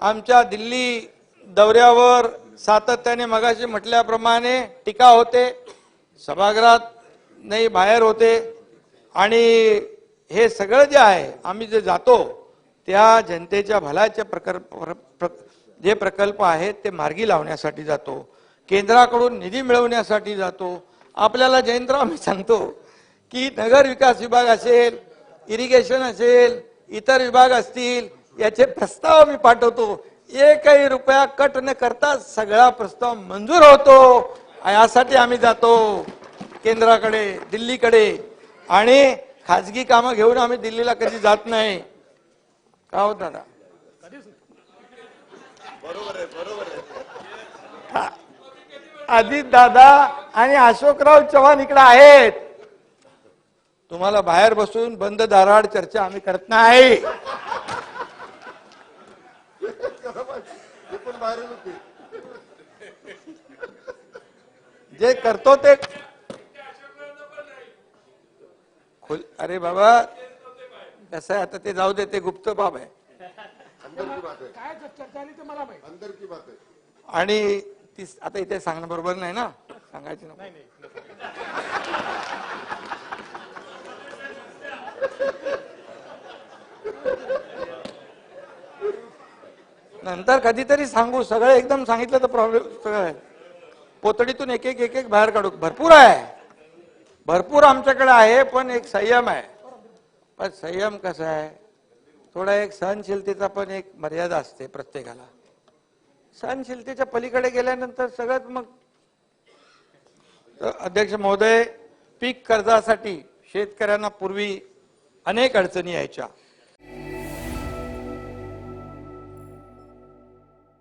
आमच्या दिल्ली दौऱ्यावर सातत्याने मगाशी म्हटल्याप्रमाणे टीका होते सभागृहात नाही बाहेर होते. आणि हे सगळं जे आहे आम्ही जे जातो त्या जनतेच्या भलाचे प्रकल्प प्र- जे प्रकल्प आहेत ते मार्गी लावण्यासाठी जातो. केंद्राकडून निधी मिळवण्यासाठी जातो. आपल्याला जयंतराव मी सांगतो की नगर विकास विभाग असेल इरिगेशन असेल इतर विभाग असतील याचे प्रस्ताव मी पाठवतो. एकही रुपया कट न करता सगळा प्रस्ताव मंजूर होतो. यासाठी आम्ही जातो केंद्राकडे दिल्लीकडे. आणि खाजगी कामं घेऊन आम्ही दिल्लीला कधी जात नाही. का हो दादा? अजित दादा आणि अशोकराव चव्हाण इकडे आहेत. तुम्हाला बाहेर बसून बंद दाराड चर्चा आम्ही करत नाही. ते पण बाहेरच होते जे करतो ते खुल- अरे बाबा कसं आहे आता ते जाऊ दे ते गुप्त बाब आहे. अंदर की बात है काय चर्चा आली ते मला माहिती. अंदर की बात है आणि ती आता इथे सांगणं बरोबर नाही ना? सांगायची नको. नंतर कधीतरी सांगू सगळं एकदम सांगितलं तर प्रॉब्लेम सगळं. आहे पोतडीतून एक एक एक एक बाहेर काढू. भरपूर आहे. भरपूर आमच्याकडे आहे पण एक संयम आहे. पण संयम कसा आहे? थोडा एक सहनशीलतेचा पण एक मर्यादा असते प्रत्येकाला. सहनशीलतेच्या पलीकडे गेल्यानंतर सगळ्यात मग अध्यक्ष महोदय पीक कर्जासाठी शेतकऱ्यांना पूर्वी अनेक अडचणी यायच्या.